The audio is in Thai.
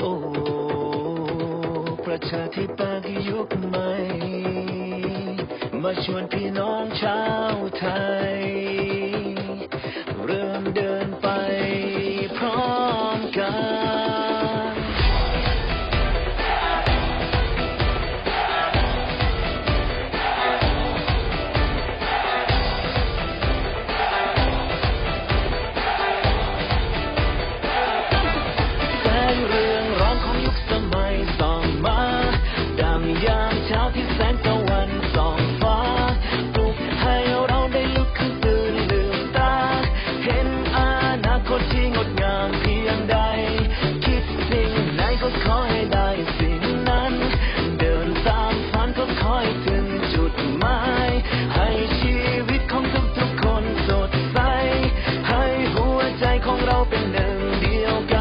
โอ้ประชาธิปไตยยุคใหม่ มาชวนพี่น้องชาวไทย เริ่มเดินไปพร้อมกันแสงเรือง ของเราเป็นหนึ่งเดียวกัน